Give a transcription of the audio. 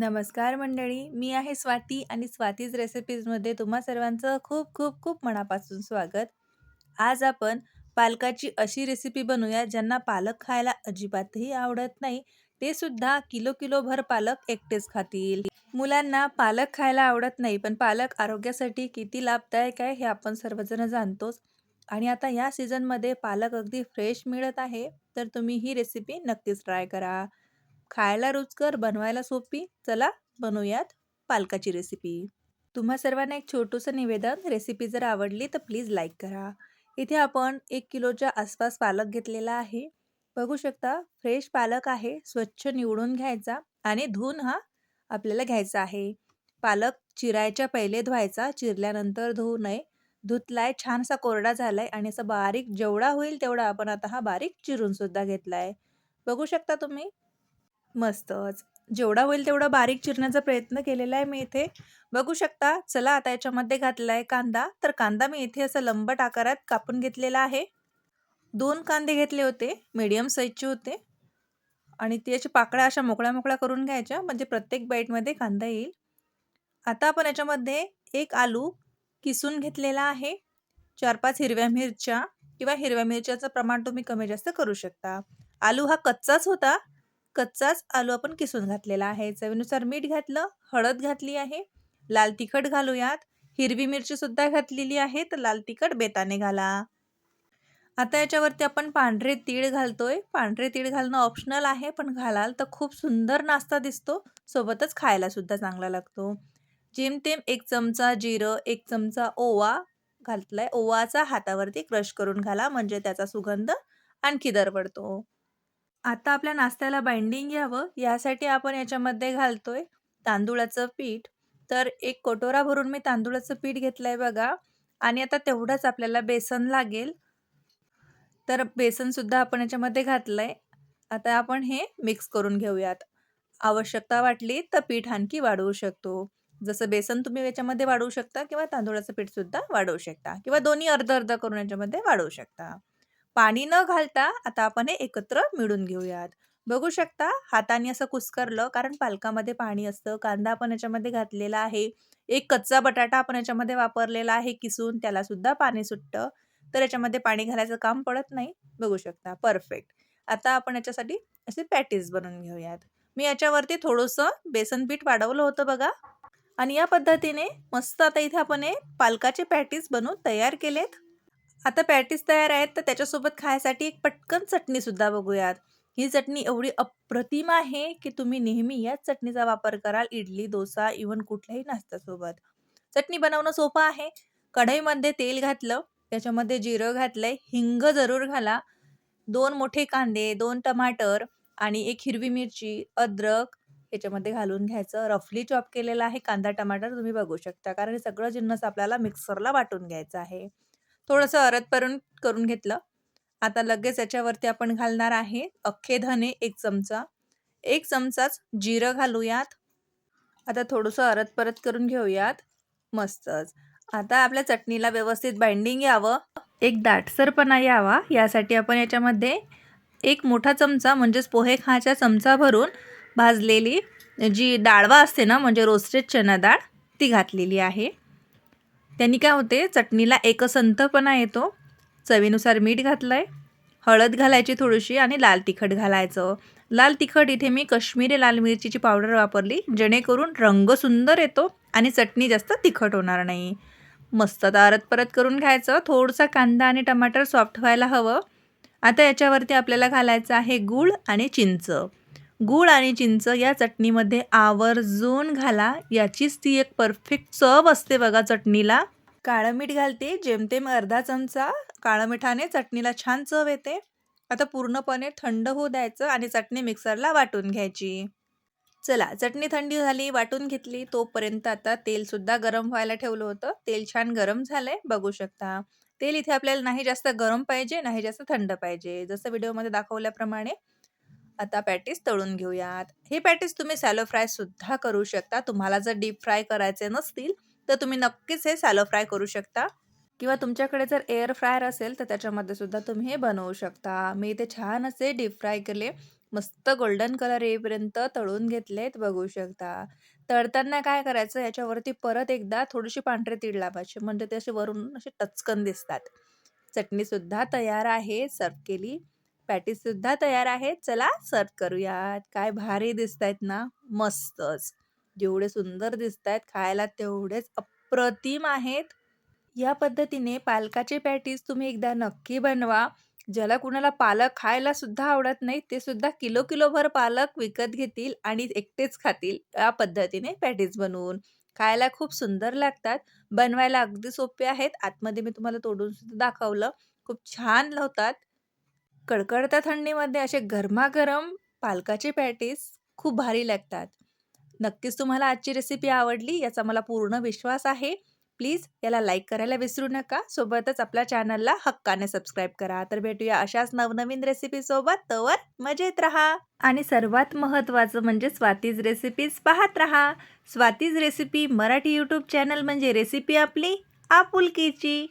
नमस्कार मंडळी. मी आहे स्वाती आणि स्वातीज रेसिपीजमध्ये तुम्हा सर्वांचं खूप खूप खूप मनापासून स्वागत. आज आपण पालकाची अशी रेसिपी बनवूया ज्यांना पालक खायला अजिबातही आवडत नाही, ते सुद्धा किलो-किलोभर पालक एकटेच खातील. मुलांना पालक खायला आवडत नाही, पण पालक आरोग्यासाठी किती लाभदायक आहे हे आपण सर्वजण जाणतोच. आणि आता या सीझनमध्ये पालक अगदी फ्रेश मिळत आहे, तर तुम्ही ही रेसिपी नक्कीच ट्राय करा. खायला रुचकर, बनवायला सोपी. चला बनवूयात पालकाची रेसिपी. तुम्हा सर्वांना एक छोटंसं निवेदन, रेसिपी जर आवडली तर प्लीज लाईक करा. इथे आपण एक किलोच्या आसपास पालक घेतलेला आहे. बघू शकता फ्रेश पालक आहे. स्वच्छ निवडून घ्यायचा आणि धुवून हा आपल्याला घ्यायचा आहे. पालक चिरायच्या पहिले धुवायचा, चिरल्यानंतर धुवू नये. धुतलाय, छानसा कोरडा झालाय आणि असा बारीक जेवढा होईल तेवढा आपण आता हा बारीक चिरून सुद्धा घेतलाय. बघू शकता तुम्ही. मस्तच. जेवढा होईल तेवढा बारीक चिरण्याचा प्रयत्न केलेला आहे मी इथे. बघू शकता. चला आता याच्यामध्ये घातलाय कांदा. तर कांदा मी इथे असं लंबट आकारात कापून घेतलेला आहे. 2 कांदे घेतले होते. मीडियम साईजचे होते. आणि त्याची पाकळ्या अशा मोकळ्या-मोकळ्या करून घ्यायच्या म्हणजे प्रत्येक बाईटमध्ये कांदा येईल. आता आपण याच्यामध्ये 1 आलू किसून घेतलेला आहे. 4-5 हिरव्या मिरच्या किंवा हिरव्या मिरच्याचं प्रमाण तुम्ही कमी-जास्त करू शकता. आलू हा कच्चाच होता. कच्चाच आलू आपण किसून घातलेला आहे. चवीनुसार मीठ घातलं, हळद घातली आहे, लाल तिखट घालूयात. हिरवी मिरची सुद्धा घातलेली आहे, तर लाल तिखट बेताने घाला. आता याच्यावरती आपण पांढरे तीळ घालतोय. पांढरे तीळ घालणं ऑप्शनल आहे, पण घालाल तर खूप सुंदर नाश्ता दिसतो. सोबतच खायला सुद्धा चांगला लागतो. जेमतेम एक चमचा जिरं, एक चमचा ओवा घातलाय. ओवाचा हातावरती क्रश करून घाला म्हणजे त्याचा सुगंध आणखी दरवळतो. आता आपल्या नाश्त्याला बाइंडिंग यावं यासाठी आपण याच्यामध्ये घालतोय तांदुळाचं पीठ. तर एक कटोरा भरून मी तांदुळाचं पीठ घेतलंय बघा आणि आता तेवढंच आपल्याला बेसन लागेल. तर बेसनसुद्धा आपण याच्यामध्ये घातलंय. आता आपण हे मिक्स करून घेऊयात. आवश्यकता वाटली तर पीठ आणखी वाढवू शकतो. जसं बेसन तुम्ही याच्यामध्ये वाढवू शकता किंवा तांदूळाचं पीठसुद्धा वाढवू शकता किंवा दोन्ही अर्ध-अर्ध करून याच्यामध्ये वाढवू शकता. पाणी न घालता आता आपण हे एकत्र मिळून घेऊयात. बघू शकता हाताने असं कुस्करलं कारण पालकामध्ये पाणी असतं. कांदा आपण याच्यामध्ये घातलेला आहे. एक कच्चा बटाटा आपण याच्यामध्ये वापरलेला आहे किसून, त्याला सुद्धा पाणी सुटतं. तर याच्यामध्ये पाणी घालायचं काम पडत नाही. बघू शकता. परफेक्ट. आता आपण याच्यासाठी असे पॅटीज बनवून घेऊयात. मी याच्यावरती थोडंसं बेसन पीठ वाढवलं होतं बघा. आणि या पद्धतीने मस्त आता इथे आपण पालकाचे पॅटीज बनवून तयार केलेत. आता पॅटीस तयार आहेत तर त्याच्यासोबत खायसाठी एक पटकन चटणीसुद्धा बघूयात. ही चटणी एवढी अप्रतिम आहे, की तुम्ही नेहमी याच चटणीचा वापर कराल इडली, डोसा इव्हन कुठल्याही नाश्त्यासोबत. चटणी बनवणं सोपं आहे. कढईमध्ये तेल घातलं, त्याच्यामध्ये जिरं घातलंय, हिंग जरूर घाला. दोन मोठे कांदे, दोन टमाटर आणि एक हिरवी मिरची, अद्रक याच्यामध्ये घालून घ्यायचं. रफली चॉप केलेला आहे कांदा, टमाटर तुम्ही बघू शकता. कारण हे सगळं जिन्नस आपल्याला मिक्सरला वाटून घ्यायचं आहे. थोडंसं अरद-परून करून घेतलं. आता लगेच याच्यावरती आपण घालणार आहे अख्खे धने एक चमचा. एक चमचाच जिरं घालूयात. आता थोडंसं अरद परत करून घेऊयात. मस्तच. आता आपल्या चटणीला व्यवस्थित बाइंडिंग यावं, एक दाटसरपणा यावा यासाठी आपण याच्यामध्ये एक मोठा चमचा म्हणजेच पोहे खायचा चमचा भरून भाजलेली जी डाळवा असते ना म्हणजे रोस्टेड चना डाळ ती घातलेली आहे. त्यांनी काय होते चटणीला एकसंथपणा येतो. चवीनुसार मीठ घातलं आहे हळद घालायची थोडीशी आणि लाल तिखट घालायचं. लाल तिखट इथे मी कश्मीरी लाल मिरचीची पावडर वापरली जेणेकरून रंग सुंदर येतो आणि चटणी जास्त तिखट होणार नाही. मस्त आता परत करून घ्यायचं. थोडसा कांदा आणि टमाटर सॉफ्ट व्हायला हवं. आता याच्यावरती आपल्याला घालायचं आहे गूळ आणि चिंच. गूळ आणि चिंच या चटणीमध्ये आवर्जून घाला. याचीच ती एक परफेक्ट चव असते बघा चटणीला. काळं मीठ घालते जेमतेम अर्धा चमचा. काळं मिठाने चटणीला छान चव येते. आता पूर्णपणे थंड होऊ द्यायचं आणि चटणी मिक्सरला वाटून घ्यायची. चला चटणी थंडी झाली, वाटून घेतली. तोपर्यंत आता तेलसुद्धा गरम व्हायला ठेवलं होतं. तेल छान गरम झालंय बघू शकता. तेल इथे आपल्याला नाही जास्त गरम पाहिजे, नाही जास्त थंड पाहिजे. जसं व्हिडिओमध्ये दाखवल्याप्रमाणे. आता पॅटीस तळून घेऊयात. हे पॅटीस तुम्ही सॅलो फ्राय सुद्धा करू शकता. तुम्हाला जर डीप फ्राय करायचे नसतील, तर तुम्ही नक्कीच हे सॅलो फ्राय करू शकता. किंवा तुमच्याकडे जर एअर फ्रायर असेल तर त्याच्यामध्ये सुद्धा तुम्ही हे बनवू शकता. मी इथे छान असे डीप फ्राय केले. मस्त गोल्डन कलर येईपर्यंत तळून घेतलेत बघू शकता. तळताना काय करायचं याच्यावरती परत एकदा थोडीशी पांढरे तीड लावायचे म्हणजे ते असे वरून असे टचकन दिसतात. चटणीसुद्धा तयार आहे, सर्व केली. पॅटीससुद्धा तयार आहेत. चला सर्व करूयात. काय भारी दिसत आहेत ना, मस्तच. जेवढे सुंदर दिसत आहेत खायला तेवढेच अप्रतिम आहेत. या पद्धतीने पालकाचे पॅटीस तुम्ही एकदा नक्की बनवा. ज्याला कुणाला पालक खायला सुद्धा आवडत नाही, ते सुद्धा किलो किलोभर पालक विकत घेतील आणि एकटेच खातील या पद्धतीने पॅटीस बनवून. खायला खूप सुंदर लागतात. बनवायला अगदी सोपे आहेत. आतमध्ये मी तुम्हाला तोडून सुद्धा दाखवलं. खूप छान होतात. कडकडत्या थंडीमध्ये असे गरमागरम पालकाचे पॅटीस खूप भारी लागतात. नक्कीच तुम्हाला आजची रेसिपी आवडली याचा मला पूर्ण विश्वास आहे. प्लीज याला लाईक करायला विसरू नका. सोबतच आपल्या चॅनलला हक्काने सबस्क्राईब करा. तर भेटूया अशाच नवनवीन रेसिपीसोबत. तोवर मजेत राहा. आणि सर्वात महत्त्वाचं म्हणजे स्वातीज रेसिपीज पाहत राहा. Swati's recipe Marathi YouTube channel म्हणजे रेसिपी आपली आपुलकीची.